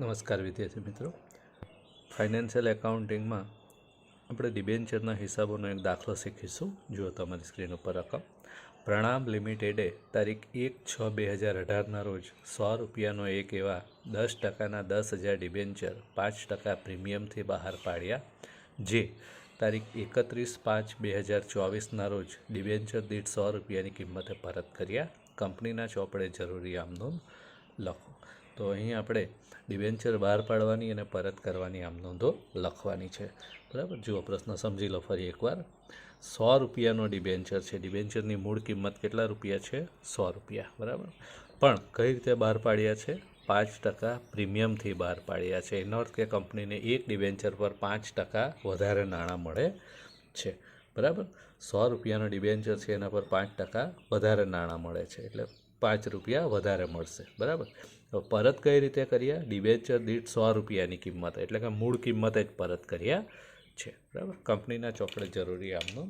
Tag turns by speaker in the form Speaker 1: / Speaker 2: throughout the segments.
Speaker 1: નમસ્કાર વિદ્યાર્થી મિત્રો. ફાઇનાન્શિયલ એકાઉન્ટિંગમાં આપણે ડિબેન્ચરના હિસાબોનો એક દાખલો શીખીશું. જુઓ તમારી સ્ક્રીન ઉપર રકમ. પ્રણામ લિમિટેડે તારીખ એક છ બે હજાર અઢારના રોજ સો રૂપિયાનો એક એવા દસ ટકાના દસ હજાર ડિબેન્ચર પાંચ ટકા પ્રીમિયમથી બહાર પાડ્યા, જે તારીખ એકત્રીસ પાંચ બે હજાર ચોવીસના રોજ ડિબેન્ચર દીઠ સો રૂપિયાની કિંમતે પરત કર્યા. કંપનીના ચોપડે જરૂરી આમનોંધ લખો. તો અહીં આપણે ડિબેન્ચર બહાર પાડવાની અને પરત કરવાની આમ નોંધો લખવાની છે. બરાબર? જુઓ, પ્રશ્ન સમજી લો ફરી એકવાર. સો રૂપિયાનો ડિબેન્ચર છે. ડિબેન્ચરની મૂળ કિંમત કેટલા રૂપિયા છે? સો રૂપિયા. બરાબર? પણ કઈ રીતે બહાર પાડ્યા છે? પાંચ ટકા પ્રીમિયમથી બહાર પાડ્યા છે. એનો અર્થ કે કંપનીને એક ડિબેન્ચર પર પાંચ ટકા વધારે નાણાં મળે છે. બરાબર? સો રૂપિયાનો ડિબેન્ચર છે, એના પર પાંચ ટકા વધારે નાણાં મળે છે. એટલે પાંચ રૂપિયા વધારે મળશે, બરાબર? પરત કઈ રીતે કર્યા ડિબેન્ચર દીઠ સો રૂપિયાની કિંમત, એટલે કે મૂળ કિંમતે જ પરત કર્યા છે, બરાબર? કંપનીના ચોપડે જરૂરી આમનો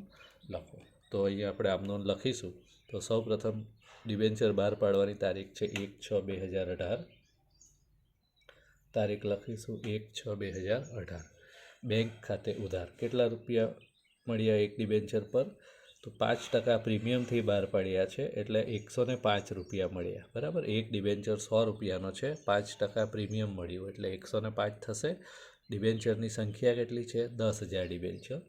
Speaker 1: લખો. તો અહીંયા આપણે આમનું લખીશું. તો સૌ પ્રથમ ડિબેન્ચર બહાર પાડવાની તારીખ છે એક છ બે હજાર અઢાર. તારીખ લખીશું એક છ બે હજાર અઢાર. બેંક ખાતે ઉધાર. કેટલા રૂપિયા મળ્યા એક ડિબેન્ચર પર? તો પાંચ ટકા પ્રીમિયમથી બહાર પાડ્યા છે, એટલે એકસો ને પાંચ રૂપિયા મળ્યા. બરાબર? એક ડિબેન્ચર સો રૂપિયાનો છે, પાંચ ટકા પ્રીમિયમ મળ્યું, એટલે એકસો ને પાંચ થશે. ડિબેન્ચરની સંખ્યા કેટલી છે? દસ હજાર ડિબેન્ચર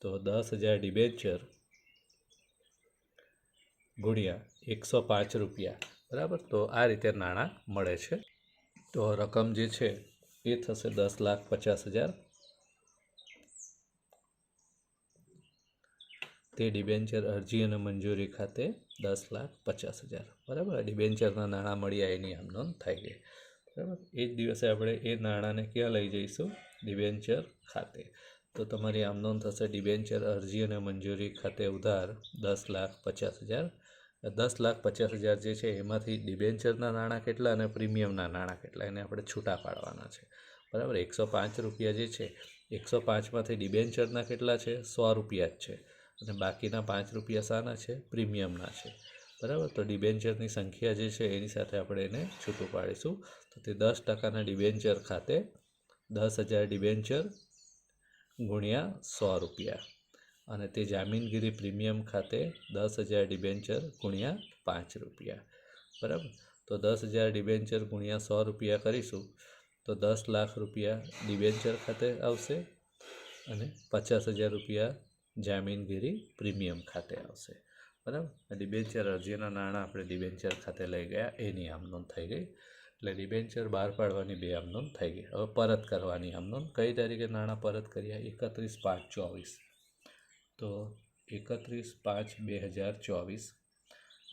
Speaker 1: તો દસ હજાર ડિબેન્ચર ગુણ્યા એકસો પાંચ રૂપિયા. બરાબર? તો આ રીતે નાણાં મળે છે. તો રકમ જે છે, એ થશે દસ લાખ પચાસ હજાર. તે ડિબેન્ચર અરજી અને મંજૂરી ખાતે દસ લાખ પચાસ હજાર. બરાબર? ડિબેન્ચરના નાણાં મળ્યા એની આમ નોંધ થઈ ગઈ બરાબર? એ જ દિવસે આપણે એ નાણાંને ક્યાં લઈ જઈશું? ડિબેન્ચર ખાતે. તો તમારી આમ નોંધ થશે ડિબેન્ચર અરજી અને મંજૂરી ખાતે ઉધાર દસ લાખ પચાસ હજાર. દસ લાખ પચાસ હજાર જે છે એમાંથી ડિબેન્ચરના નાણાં કેટલા અને પ્રીમિયમના નાણાં કેટલા એને આપણે છૂટા પાડવાના છે. બરાબર? એકસો પાંચ રૂપિયા જે છે, એકસો પાંચમાંથી ડિબેન્ચરના કેટલા છે? સો રૂપિયા જ છે. અને બાકીના પાંચ રૂપિયા શાના છે, પ્રીમિયમના છે. બરાબર? તો ડિબેન્ચરની સંખ્યા જે છે, એની સાથે આપણે એને છૂટું પાડીશું. તો તે દસ ટકાના ડિબેન્ચર ખાતે દસ હજાર ડિબેન્ચર ગુણ્યા સો રૂપિયા. અને તે જામીનગીરી પ્રીમિયમ ખાતે દસ હજાર ડિબેન્ચર ગુણ્યા પાંચ રૂપિયા. બરાબર? તો દસ હજાર ડિબેન્ચર ગુણ્યા સો રૂપિયા કરીશું, તો દસ લાખ રૂપિયા ડિબેન્ચર ખાતે આવશે અને પચાસ હજાર રૂપિયા જામીનગીરી પ્રીમિયમ ખાતે આવશે. બરાબર? ડિબેન્ચર અરજીના નાણાં આપણે ડિબેન્ચર ખાતે લઈ ગયા. એની આમનોંધ થઈ ગઈ. એટલે ડિબેન્ચર બહાર પાડવાની બે આમનોંધ થઈ ગઈ. હવે પરત કરવાની આમનોંધ કઈ તારીખે નાણાં પરત કર્યા? એકત્રીસ પાંચ ચોવીસ. તો એકત્રીસ પાંચ બે હજાર ચોવીસ.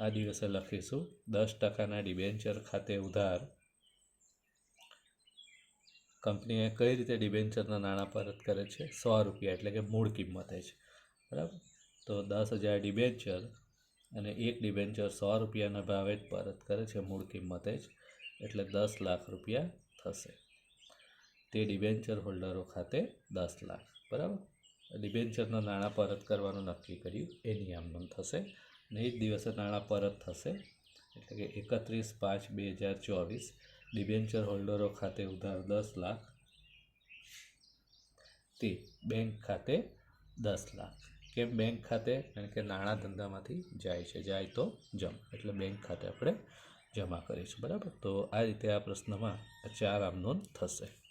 Speaker 1: આ દિવસે લખીશું. દસ ટકાના ડિબેન્ચર ખાતે ઉધાર. કંપનીએ કઈ રીતે ડિબેન્ચરના નાણાં પરત કરે છે? સો રૂપિયા. એટલે કે મૂળ કિંમતે જ બરાબર? તો દસ હજાર ડિબેન્ચર અને એક ડિબેન્ચર સો રૂપિયાના ભાવે જ પરત કરે છે, મૂળ કિંમતે જ. એટલે દસ લાખ રૂપિયા થશે. તે ડિબેન્ચર હોલ્ડરો ખાતે દસ લાખ, બરાબર? ડિબેન્ચરના નાણાં પરત કરવાનું નક્કી કર્યું એની આમનોંધ થશે. ને એ જ દિવસે નાણાં પરત થશે, એટલે કે એકત્રીસ પાંચ બે હજાર ચોવીસ ડિબેન્ચર હોલ્ડરો ખાતે ઉધાર દસ લાખ તે બેંક ખાતે દસ લાખ. કેમ બેંક ખાતે કારણ કે નાણાં ધંધામાંથી જાય છે, જાય તો જમ. એટલે બેંક ખાતે આપણે જમા કરીશું, બરાબર? તો આ રીતે આ પ્રશ્નમાં ચાર આમ નોંધ થશે.